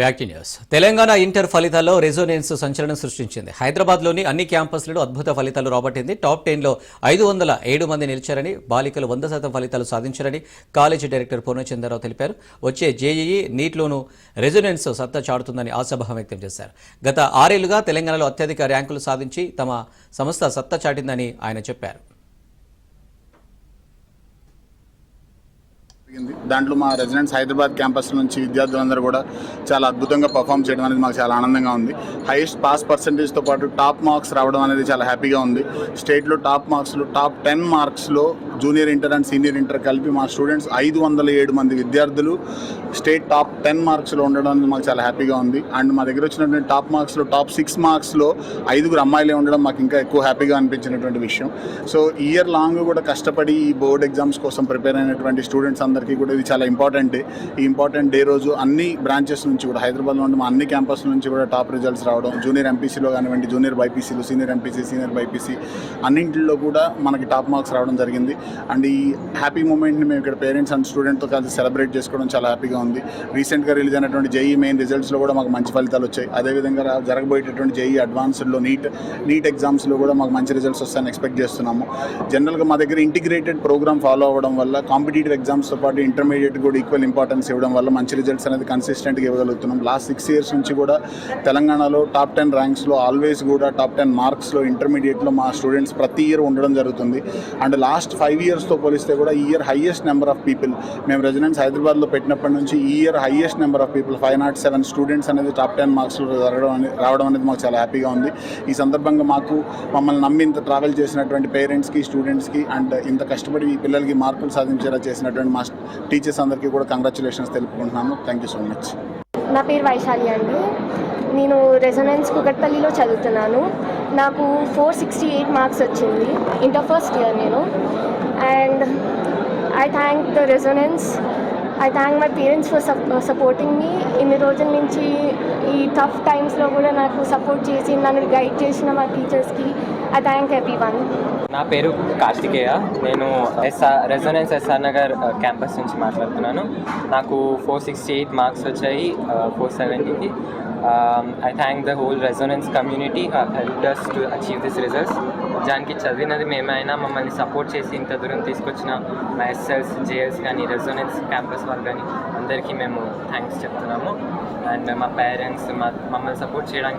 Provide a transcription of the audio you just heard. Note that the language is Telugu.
Back news. తెలంగాణ ఇంటర్ ఫలితాల్లో రెజోనెన్స్ సంచలనం సృష్టించింది. హైదరాబాద్లోని అన్ని క్యాంపస్లలో అద్భుత ఫలితాలు రాబట్టింది. టాప్ టెన్లో ఐదు వందల ఏడు మంది నిలిచారని బాలికలు వంద శాతం ఫలితాలు సాధించారని కాలేజీ డైరెక్టర్ పూర్ణచంద్రరావు తెలిపారు. వచ్చే జేఈఈ నీట్లోనూ రెజోనెన్స్ సత్తా చాటుతుందని ఆశాభావం వ్యక్తం చేశారు. గత ఆరేళ్ళుగా తెలంగాణలో అత్యధిక ర్యాంకులు సాధించి తమ సంస్థ సత్తా చాటిందని ఆయన చెప్పారు. జరిగింది. దాంట్లో మా రెసిడెంట్స్ హైదరాబాద్ క్యాంపస్ నుంచి విద్యార్థులందరూ కూడా చాలా అద్భుతంగా పర్ఫామ్ చేయడం అనేది మాకు చాలా ఆనందంగా ఉంది. హైయెస్ట్ పాస్ పర్సంటేజ్తో పాటు టాప్ మార్క్స్ రావడం అనేది చాలా హ్యాపీగా ఉంది. స్టేట్లో టాప్ మార్క్స్లో top ten మార్క్స్లో junior inter and senior inter కలిపి మా స్టూడెంట్స్ ఐదు వందల ఏడు మంది విద్యార్థులు స్టేట్ టాప్ టెన్ మార్క్స్లో ఉండడం అనేది మాకు చాలా హ్యాపీగా ఉంది. అండ్ మా దగ్గర వచ్చినటువంటి టాప్ మార్క్స్లో టాప్ సిక్స్ మార్క్స్లో ఐదుగురు అమ్మాయిలే ఉండడం మాకు ఇంకా ఎక్కువ హ్యాపీగా అనిపించినటువంటి విషయం. సో ఇయర్ లాంగ్ కూడా కష్టపడి ఈ బోర్డ్ ఎగ్జామ్స్ కోసం ప్రిపేర్ అయినటువంటి స్టూడెంట్స్ అందరికీ కూడా ఇది చాలా ఇంపార్టెంట్ డే. ఈ ఇంపార్టెంట్ డే రోజు అన్ని బ్రాంచెస్ నుంచి కూడా హైదరాబాద్లో ఉన్న మా అన్ని క్యాంపస్ నుంచి కూడా టాప్ రిజల్ట్స్ రావడం జూనియర్ ఎంపీసీలో కానివ్వండి జూనియర్ బైపీసీలు సీనియర్ ఎంపీసీ సీనియర్ బైపీసీ అన్నింటిలో కూడా మనకి టాప్ మార్క్స్ రావడం జరిగింది. అండ్ ఈ హ్యాపీ మూమెంట్ని మేము ఇక్కడ పేరెంట్స్ అండ్ స్టూడెంట్తో కలిసి సెలబ్రేట్ చేసుకోవడం చాలా హ్యాపీగా ఉంది. రీసెంట్గా రిలీజ్ అయినటువంటి జేఈ మెయిన్ రిజల్ట్స్లో కూడా మాకు మంచి ఫలితాలు వచ్చాయి. అదేవిధంగా జరగబోయేటటువంటి జేఈ అడ్వాన్స్డ్లో నీట్ నీట్ ఎగ్జామ్స్లో కూడా మాకు మంచి రిజల్ట్స్ వస్తాయని ఎక్స్పెక్ట్ చేస్తున్నాము. జనరల్గా మా దగ్గర ఇంటిగ్రేటెడ్ ప్రోగ్రామ్ ఫాలో అవ్వడం వల్ల కాంపిటేటివ్ ఎగ్జామ్స్తో పాటు ఇంటర్మీడియట్ కూడా ఈక్వల్ ఇంపార్టెన్స్ ఇవ్వడం వల్ల మంచి రిజల్ట్స్ అనేది కన్సిస్టెంట్గా ఇవ్వగలుగుతున్నాం. లాస్ట్ సిక్స్ ఇయర్స్ నుంచి కూడా తెలంగాణలో టాప్ టెన్ ర్యాంక్స్లో ఆల్వేస్ కూడా టాప్ టెన్ మార్క్స్లో ఇంటర్మీడియట్లో మా స్టూడెంట్స్ ప్రతి ఇయర్ ఉండడం జరుగుతుంది. అండ్ లాస్ట్ ఫైవ్ ఇయర్స్తో పోలిస్తే కూడా ఈ year highest number of people మేము రెసిడెన్స్ హైదరాబాద్లో పెట్టినప్పటి నుంచి ఈ year highest number of people five nought seven students అనేది టాప్ టెన్ మార్క్స్లో జరగడం అనేది రావడం అనేది మాకు చాలా హ్యాపీగా ఉంది. ఈ సందర్భంగా మాకు మమ్మల్ని నమ్మి ఇంత ట్రావెల్ చేసినటువంటి పేరెంట్స్కి స్టూడెంట్స్కి అండ్ ఇంత కష్టపడి ఈ పిల్లలకి మార్కులు సాధించేలా చేసినటువంటి మా టీచర్స్ అందరికీ కూడా కంగ్రాచులేషన్స్ తెలుపుకుంటున్నాను థ్యాంక్ యూ సో మచ్ నా పేరు వైశాలి అండి. నేను రెజొనెన్స్ కుకట్పల్లిలో చదువుతున్నాను. నాకు ఫోర్ సిక్స్టీ ఎయిట్ మార్క్స్ వచ్చింది. ఇంటర్ ఫస్ట్ ఇయర్ నేను. And I thank the Resonance I thank my parents for supporting me uh, ఇన్ని రోజుల నుంచి ఈ టఫ్ టైమ్స్లో కూడా నాకు సపోర్ట్ చేసి నన్ను గైడ్ చేసిన మా టీచర్స్కి ఐ థ్యాంక్ ఎవ్రీ వన్ నా పేరు కార్తికేయ. నేను S R Resonance S R Nagar campus నుంచి మాట్లాడుతున్నాను. నాకు ఫోర్ సిక్స్టీ ఎయిట్ మార్క్స్ వచ్చాయి four సెవెంటీకి. I thank the whole Resonance community helped us to achieve this results దానికి చదివినది మేమైనా మమ్మల్ని సపోర్ట్ చేసి ఇంత దూరం తీసుకొచ్చిన మా ఎస్ఎల్స్ జేఎల్స్ కానీ రెజోనెన్స్ క్యాంపస్ వాళ్ళు కానీ అందరికీ మేము థ్యాంక్స్ చెప్తున్నాము. అండ్ మా పేరెంట్స్ మా మమ్మల్ని సపోర్ట్ చేయడానికి